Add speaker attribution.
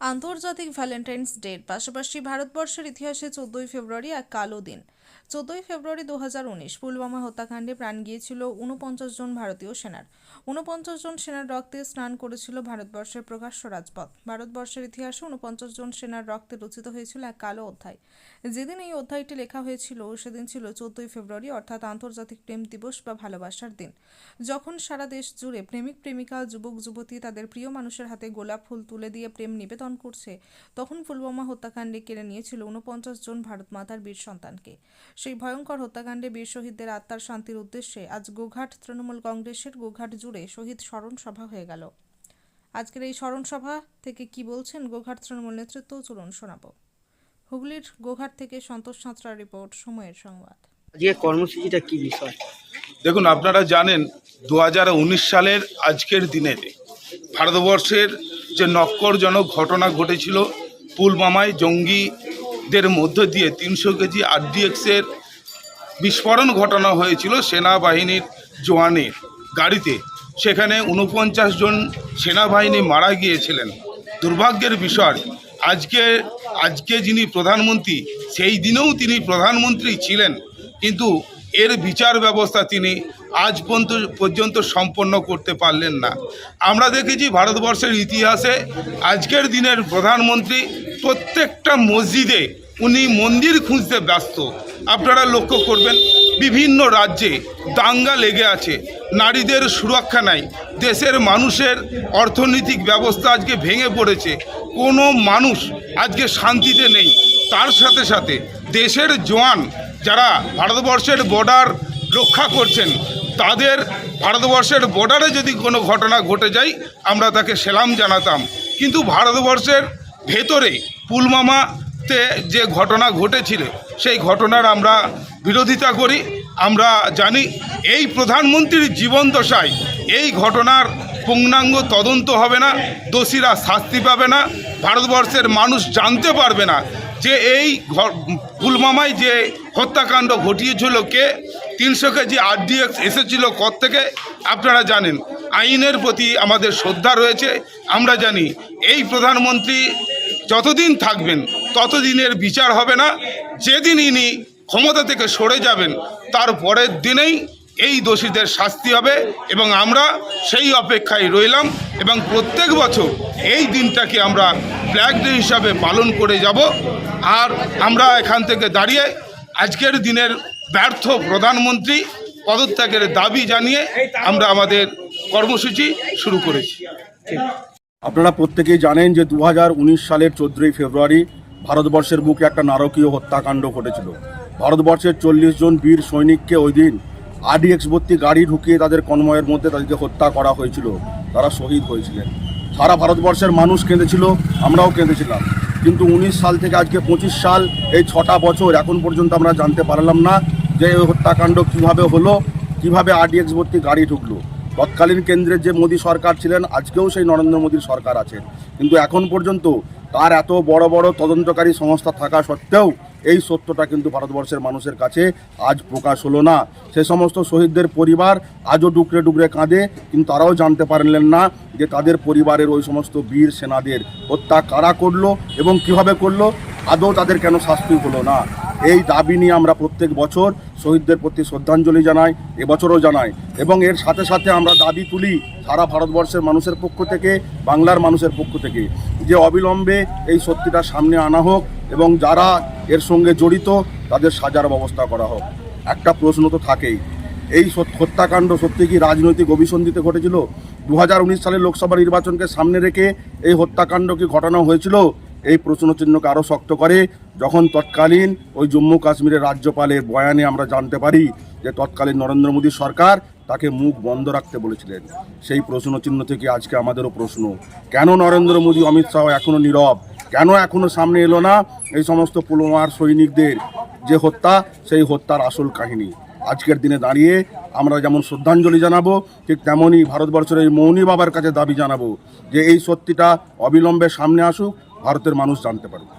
Speaker 1: আন্তর্জাতিক ভ্যালেন্টাইন্স ডের পাশাপাশি ভারতবর্ষের ইতিহাসে চোদ্দই ফেব্রুয়ারি এক কালো দিন। চোদ্দই ফেব্রুয়ারি দু হাজার উনিশ পুলওয়ামা হত্যাকাণ্ডে প্রাণ গিয়েছিল উনপঞ্চাশ জন ভারতীয় সেনার। উনপঞ্চাশ জন সেনার রক্তে স্নান করেছিল ভারতবর্ষের প্রকাশ্য রাজপথ। ভারতবর্ষের ইতিহাসে উনপঞ্চাশ জন সেনার রক্তে রচিত হয়েছিল এক কালো অধ্যায়। যেদিন এই অধ্যায়টি লেখা হয়েছিল, সেদিন ছিল চোদ্দই ফেব্রুয়ারি, অর্থাৎ আন্তর্জাতিক প্রেম দিবস বা ভালোবাসার দিন। যখন সারা দেশ জুড়ে প্রেমিক, প্রেমিকা, যুবক, যুবতী তাদের প্রিয় মানুষের হাতে গোলাপ ফুল তুলে দিয়ে প্রেম নিবেদন করছে, তখন পুলওয়ামা হত্যাকাণ্ডে কেড়ে নিয়েছিল উনপঞ্চাশ জন ভারত মাতার বীর সন্তানকে। সেই ভয়ঙ্কর হত্যাকাণ্ডে বীর শহীদদের আত্মার শান্তির উদ্দেশ্যে আজ গোঘাট তৃণমূল কংগ্রেসের গোঘাট জুড়ে শহীদ স্মরণ সভা হয়ে গেল। আজকের এই স্মরণ সভা থেকে কি বলছেন গোঘাট তৃণমূল নেতৃত্ব? চলুন শোনাবো। হুগলির গোঘাট থেকে সন্তোষ সাঁতরা রিপোর্ট সময়ের সংবাদ।
Speaker 2: আজকে কর্মসূচিটা কি বিষয়?
Speaker 3: দেখুন আপনারা জানেন দু হাজার উনিশ সালের আজকের দিনে ভারতবর্ষের যে নক্করজনক ঘটনা ঘটেছিল পুলমামায় জঙ্গিদের মধ্য দিয়ে তিনশো কেজি আরডিএক্সের বিস্ফোরণ ঘটানো হয়েছিল সেনাবাহিনীর জওয়ানের গাড়িতে। সেখানে উনপঞ্চাশ জন সেনাবাহিনী মারা গিয়েছিলেন। দুর্ভাগ্যের বিষয়, আজকে আজকে যিনি প্রধানমন্ত্রী, সেই দিনেও তিনি প্রধানমন্ত্রী ছিলেন। কিন্তু এর বিচার ব্যবস্থা তিনি আজ পর্যন্ত পর্যন্ত সম্পন্ন করতে পারলেন না। আমরা দেখেছি ভারতবর্ষের ইতিহাসে আজকের দিনের প্রধানমন্ত্রী প্রত্যেকটা মসজিদে উনি মন্দির খুঁজতে ব্যস্ত। আপনারা লক্ষ্য করবেন, বিভিন্ন রাজ্যে দাঙ্গা লেগে আছে। নারীদের সুরক্ষা নাই। দেশের মানুষের অর্থনৈতিক ব্যবস্থা আজকে ভেঙে পড়েছে। কোনো মানুষ আজকে শান্তিতে নেই। তার সাথে সাথে দেশের জওয়ান যারা ভারতবর্ষের বর্ডার রক্ষা করছেন, তাদের ভারতবর্ষের বর্ডারে যদি কোনো ঘটনা ঘটে যায়, আমরা তাকে সেলাম জানাতাম। কিন্তু ভারতবর্ষের ভেতরে পুলমামাতে যে ঘটনা ঘটেছিল, সেই ঘটনার আমরা বিরোধিতা করি। আমরা জানি এই প্রধানমন্ত্রীর জীবন দশায় এই ঘটনার পূর্ণাঙ্গ তদন্ত হবে না, দোষীরা শাস্তি পাবে না, ভারতবর্ষের মানুষ জানতে পারবে না যে এই পুলমামায় যে হত্যাকাণ্ড ঘটিয়েছিল কে। তিনশো কেজি আরডিএক্স এসেছিল কত থেকে আপনারা জানেন। আইনের প্রতি আমাদের শ্রদ্ধা রয়েছে। আমরা জানি এই প্রধানমন্ত্রী যতদিন থাকবেন, ততদিনের বিচার হবে না। যেদিন ইনি ক্ষমতা থেকে সরে যাবেন, তার পরের দিনেই এই দোষীদের শাস্তি হবে এবং আমরা সেই অপেক্ষায় রইলাম এবং প্রত্যেক বছর এই দিনটাকে আমরা ব্ল্যাক ডে হিসাবে পালন করে যাব। আর আমরা এখান থেকে দাঁড়িয়ে আজকের দিনের ব্যর্থ প্রধানমন্ত্রী পদত্যাগের দাবি জানিয়ে আমরা আমাদের কর্মসূচি শুরু করেছি।
Speaker 4: আপনারা প্রত্যেকেই জানেন যে দু হাজার উনিশ সালের চোদ্দই ফেব্রুয়ারি ভারতবর্ষের বুকে একটা নারকীয় হত্যাকাণ্ড ঘটেছিল। ভারতবর্ষের চল্লিশ জন বীর সৈনিককে ওই দিন আরডিএক্স ভর্তি গাড়ি ঢুকিয়ে তাদের কনময়ের মধ্যে তাদেরকে হত্যা করা হয়েছিল। তারা শহীদ হয়েছিলেন। সারা ভারতবর্ষের মানুষ কেঁদেছিল, আমরাও কেঁদেছিলাম। কিন্তু উনিশ সাল থেকে আজকে পঁচিশ সাল, এই ছটা বছর এখন পর্যন্ত আমরা জানতে পারলাম না যে এই হত্যাকাণ্ড কীভাবে হলো, কীভাবে আরডিএক্স ভর্তি গাড়ি ঢুকলো। তৎকালীন কেন্দ্রের যে মোদী সরকার ছিলেন, আজকেও সেই নরেন্দ্র মোদীর সরকার আছেন। কিন্তু এখন পর্যন্ত তার এত বড় বড় তদন্তকারী সংস্থা থাকা সত্ত্বেও এই সত্যটা কিন্তু ভারতবর্ষের মানুষের কাছে আজ প্রকাশ হলো না। সে সমস্ত শহীদদের পরিবার আজও ডুকরে ডুকরে কাঁদে, কিন্তু তারাও জানতে পারলেন না যে তাদের পরিবারের ওই সমস্ত বীর সেনাদের হত্যা কারা করল এবং কীভাবে করল, আদৌ তাদের কেন শাস্তি হলো না। এই দাবি নিয়ে আমরা প্রত্যেক বছর শহীদদের প্রতি শ্রদ্ধাঞ্জলি জানাই, এবছরও জানাই। এবং এর সাথে সাথে আমরা দাবি তুলি সারা ভারতবর্ষের মানুষের পক্ষ থেকে, বাংলার মানুষের পক্ষ থেকে, যে অবিলম্বে এই সত্যিটা সামনে আনা হোক এবং যারা এর সঙ্গে জড়িত তাদের সাজার ব্যবস্থা করা হোক। একটা প্রশ্ন তো থাকেই, এই হত্যাকাণ্ড সত্যি কি রাজনৈতিক অভিসন্ধিতে ঘটেছিল? দু হাজার উনিশ সালের লোকসভা নির্বাচনকে সামনে রেখে এই হত্যাকাণ্ড কি ঘটানো হয়েছিল? এই প্রশ্নচিহ্নকে আরও শক্ত করে, যখন তৎকালীন ওই জম্মু কাশ্মীরের রাজ্যপালের বয়ানে আমরা জানতে পারি যে তৎকালীন নরেন্দ্র মোদী সরকার তাকে মুখ বন্ধ রাখতে বলেছিলেন। সেই প্রশ্নচিহ্ন থেকে আজকে আমাদেরও প্রশ্ন, কেন নরেন্দ্র মোদী, অমিত শাহ এখনও নীরব? কেন এখনও সামনে এলো না এই সমস্ত পুলওয়ামার সৈনিকদের যে হত্যা, সেই হত্যার আসল কাহিনী? আজকের দিনে দাঁড়িয়ে আমরা যেমন শ্রদ্ধাঞ্জলি জানাব, ঠিক তেমনই ভারতবর্ষের এই মৌনী বাবার কাছে দাবি জানাব যে এই সত্যিটা অবিলম্বে সামনে আসুক ভারতের মানুষ জানতে পারবে।